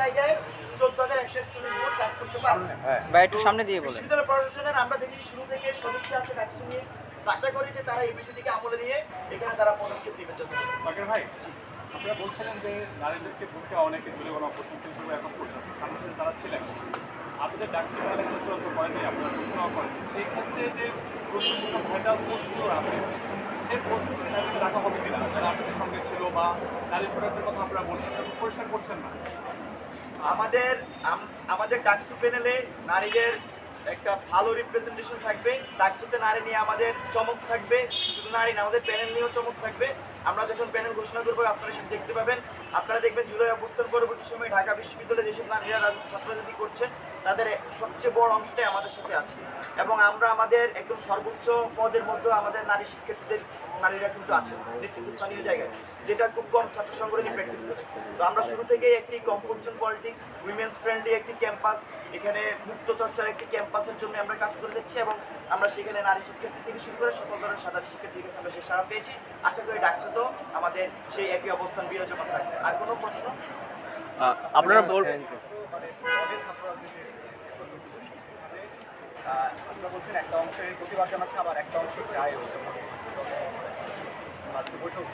জায়গায় কাজ করতে পারবে। বা একটু সামনে দিয়ে বলেন। বিশ্ববিদ্যালয় প্রশাসনের আমরা দেখি শুরু থেকে সদস্য আছে ডাকসু নিয়ে আশা করি যে তারা এই বিষয়টিকে আমলে নিয়ে এখানে তারা পদক্ষেপ নেবে বাকের ভাই আপনারা বলছিলেন যে নারীদেরকে ভূমিকা অনেকে তুলে কোনো অপরচুনিটি হিসেবে এখন পর্যন্ত সাথে তারা ছিলেন। আপনাদের ডাকসি মেলা কিন্তু চূড়ান্ত করেনি আপনারা ঘোষণাও করেন সেই ক্ষেত্রে যে গুরুত্বপূর্ণ ভাইটাল পোস্টগুলো আছে পোস্টগুলো নারীদের রাখা হবে কিনা? যারা আপনাদের সঙ্গে ছিল বা নারী প্রোডাক্টের কথা আপনারা বলছেন সেটা পরিষ্কার করছেন না। আমাদের আমাদের ডাকসু প্যানেলে নারীদের একটা ভালো রিপ্রেজেন্টেশন থাকবে। ডাকসুতে নারী নিয়ে আমাদের চমক থাকবে। শুধু নারী না, আমাদের প্যানেল নিয়েও চমক থাকবে। আমরা যখন প্যানেল ঘোষণা করব, আপনারা সেটা দেখতে পাবেন। আপনারা দেখবেন জুলাই অভ্যুত্থান পরবর্তী সময়ে ঢাকা বিশ্ববিদ্যালয়ে যেসব নারীরা ছাত্ররাজনীতি করছেন তাদের সবচেয়ে বড় অংশটাই আমাদের সাথে আছে। এবং আমরা আমাদের একদম সর্বোচ্চ পদের মধ্যে আমাদের নারী শিক্ষার্থীদের নারীরা কিন্তু আছে নেতৃত্বস্থানীয় জায়গায় যেটা খুব কম ছাত্র সংগঠনই প্র্যাকটিস করে। তো আমরা শুরু থেকে একটি comfort zone politics women's friendly একটি ক্যাম্পাস এখানে মুক্ত চর্চার একটি ক্যাম্পাসের জন্য আমরা কাজ করে যাচ্ছি এবং আমরা সেখানে নারী শিক্ষার্থী থেকে শুরু করে সকল ধরনের সাধারণ শিক্ষার্থীর কাছে আমরা সে সারা পেয়েছি। আশা করি ডাকসুতেও আমাদের সেই একই অবস্থান বিরাজমান থাকবে। আর কোনো প্রশ্ন? আপনারা বল আপনারা বলছেন একটা অংশের প্রতিবাদ জানাচ্ছে আবার একটা অংশ চায় আজকে বৈঠক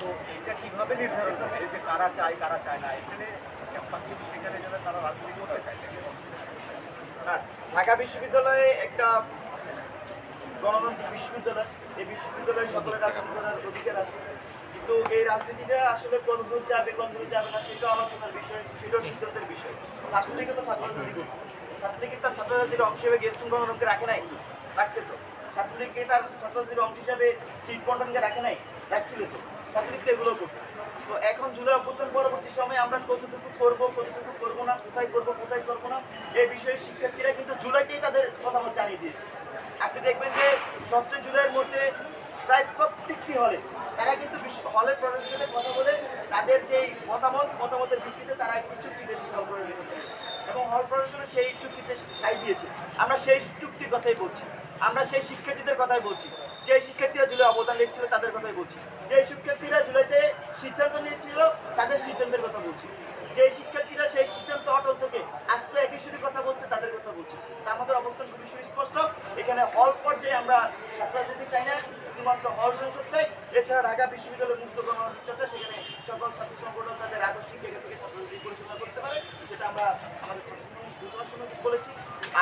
তো এটা কীভাবে নির্ধারণ করে যে কারা চায় কারা চায় না, এখানে সেখানে যাবে তারা রাজনীতি করতে চায় ঢাকা বিশ্ববিদ্যালয়ে একটা গণতান্ত্রিক বিশ্ববিদ্যালয়, এই বিশ্ববিদ্যালয়ে সকলের রাজনীতি করার অধিকার আছে। কিন্তু এই রাজনীতিটা আসলে কোন দূর যাবে কোন দূর যাবে না, সেটা আলোচনার বিষয়, সেটাও সিদ্ধান্তের বিষয়। ছাত্রলীগে তো ছাত্ররাজনীতি করবে ছাত্রলীগের তার ছাত্ররাজনীতির অংশ হিসেবে গেস্ট গণনকে রাখে নাই, রাখছে তো। ছাত্রলীগকে তার ছাত্ররাজনীতির অংশ হিসাবে সিট বন্টনকে রাখে নাই, রাখছিল তো। ছাত্রলীগ তো এগুলো করবে। তো এখন জুলাই অভ্যুত্থান পরবর্তী সময়ে আমরা কতটুকু করব কতটুকু করব না, কোথায় করব কোথায় করব না, এই বিষয়ে শিক্ষার্থীরা কিন্তু জুলাইতেই তাদের মতামত জানিয়ে দিয়েছে। আপনি দেখবেন যে সতেরো জুলাইয়ের মধ্যে প্রায় প্রত্যেকটি হলে তারা কিন্তু হলের প্রশাসনের কথা বলে তাদের যেই মতামত, মতামতের ভিত্তিতে তারা একটি চুক্তিতে সফল করে রেখেছে এবং হল প্রশাসন সেই চুক্তিতে সাই দিয়েছে। আমরা সেই চুক্তির কথাই বলছি। আমরা সেই শিক্ষার্থীদের কথাই বলছি। যে শিক্ষার্থীরা জুলাই অবদান রেখেছিল তাদের কথাই বলছি। যে শিক্ষার্থীরা জুলাইতে সিদ্ধান্ত নিয়েছিল তাদের সিদ্ধান্তের কথা বলছি। যে শিক্ষার্থীরা সেই সিদ্ধান্ত অটল থেকে আজকে একই সুরে কথা বলছে, তাদের কথা বলছি। আমাদের অবস্থান খুবই সুস্পষ্ট। এখানে হল পর্যায়ে আমরা ছাত্ররাজনীতি চাই না, শুধুমাত্র হল সংসদ চাই। এছাড়া ঢাকা বিশ্ববিদ্যালয় মুক্ত গণচর্চা সেখানে সকল ছাত্র সংগঠন তাদের আদর্শিক জায়গা থেকে ছাত্ররাজনীতি পরিচালনা করতে পারে সেটা আমরা আমাদের ছাত্র সংগঠন ঘোষণার সময় বলেছি আজ আমাদের আগের সংবাদ সম্মেলনে তাদের সেই বিষয়টি বিস্তারিত বলেছে আজকে সেটি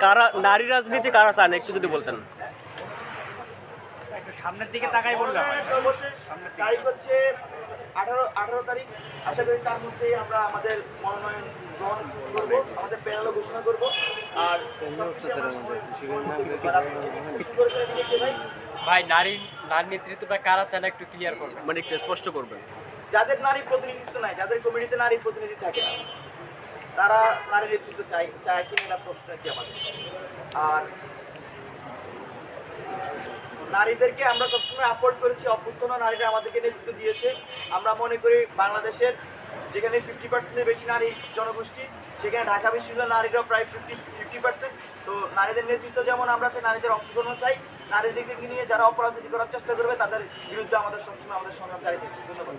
কারা নারী রাজনীতি কারা চান? একটু যদি বলছেন একটু সামনের দিকে তাকাই বললাম তারিখ হচ্ছে আঠারো আঠারো তারিখ। আশা করি তার মধ্যেই আমরা আমাদের মনোনয়ন গ্রহণ করব আমাদের প্যানেলও ঘোষণা করব। আর ভাই? ভাই নারী নারী নেতৃত্বটা কারা চান একটু ক্লিয়ার করবেন। মানে একটু স্পষ্ট করবেন। যাদের নারী প্রতিনিধিত্ব নাই, যাদের কমিটিতে নারী প্রতিনিধি থাকে না, তারা নারী নেতৃত্ব চাই চায় কিনা এটা প্রশ্ন কি আমাদের? আর নারীদেরকে আমরা সবসময় আপোর্ট করেছি অভ্যুত্থান নারীরা আমাদেরকে নেতৃত্ব দিয়েছে। আমরা মনে করি বাংলাদেশের যেখানে ফিফটি পার্সেন্টের বেশি নারী জনগোষ্ঠী, সেখানে ঢাকা বিশ্ববিদ্যালয়ের নারীরা প্রায় ফিফটি ফিফটি পার্সেন্ট তো নারীদের নেতৃত্ব যেমন আমরা চাই, নারীদের অংশগ্রহণ চাই। নারীদেরকে নিয়ে যারা অপরাধী করার চেষ্টা করবে তাদের বিরুদ্ধে আমাদের সবসময় আমাদের সংগ্রাম জারি থাকবে ধন্যবাদ?